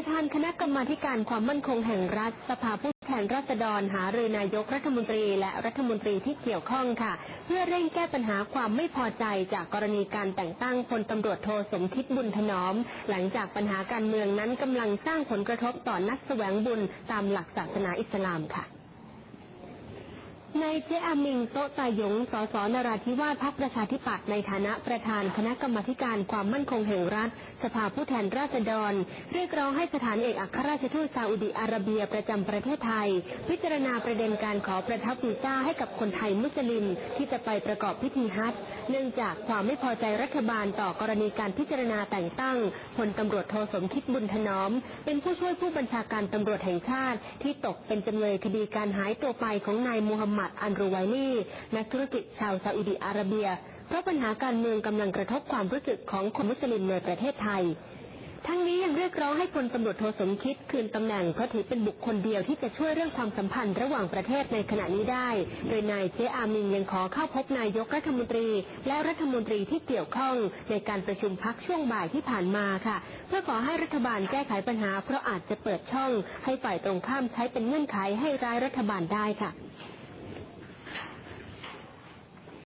ประธานคณะกรรมาการความมั่นคงแห่งรัฐ สภาผู้แทนราษฎรหารือนายกรัฐมนตรีและรัฐมนตรีที่เกี่ยวข้องค่ะ เพื่อเร่งแก้ปัญหาความไม่พอใจจากกรณีการแต่งตั้งพลตำรวจโทสมคิดบุญถนอม หลังจากปัญหาการเมืองนั้นกำลังสร้างผลกระทบต่อนักแสวงบุญตามหลักศาสนาอิสลามค่ะ นายเจอามิงโตตายง สสนราธิวาสพักประชาธิปัตย์ในฐานะประธานคณะกรรมการความมั่นคงแห่งรัฐ สภาผู้แทนราษฎร เรียกร้องให้สถานเอกอัครราชทูตซาอุดิอาระเบียประจำประเทศไทย พิจารณาประเด็นการขอประทับวีซ่าให้กับคนไทยมุสลิม ที่จะไปประกอบพิธีฮัจญ์เนื่องจากความไม่พอใจรัฐบาลต่อกรณีการพิจารณาแต่งตั้งพลตำรวจโทสมคิดบุญถนอม เป็นผู้ช่วยผู้บัญชาการตำรวจแห่งชาติที่ตกเป็นจำเลยคดีการหายตัวไปของนายมูฮัมหมัดอันรูไวนีนักธุรกิจชาวซาอุดิอาระเบีย เพราะปัญหาการเมืองกำลังกระทบความรู้สึกของคนมุสลิมในประเทศไทยทั้งนี้ยังเรียกร้องให้พลตำรวจโทสมคิดคืนตำแหน่งเพราะถือเป็นบุคคลเดียวที่จะช่วยเรื่องความสัมพันธ์ระหว่างประเทศในขณะนี้ได้ โดยนายเจอามินยังขอเข้าพบนายกรัฐมนตรี และรัฐมนตรีที่เกี่ยวข้องในการประชุมพักช่วงบ่ายที่ผ่านมาค่ะ เพื่อขอให้รัฐบาลแก้ไขปัญหา เพราะอาจจะเปิดช่อง ให้ฝ่ายตรงข้ามใช้เป็นเงื่อนไขให้ร้ายรัฐบาลได้ค่ะ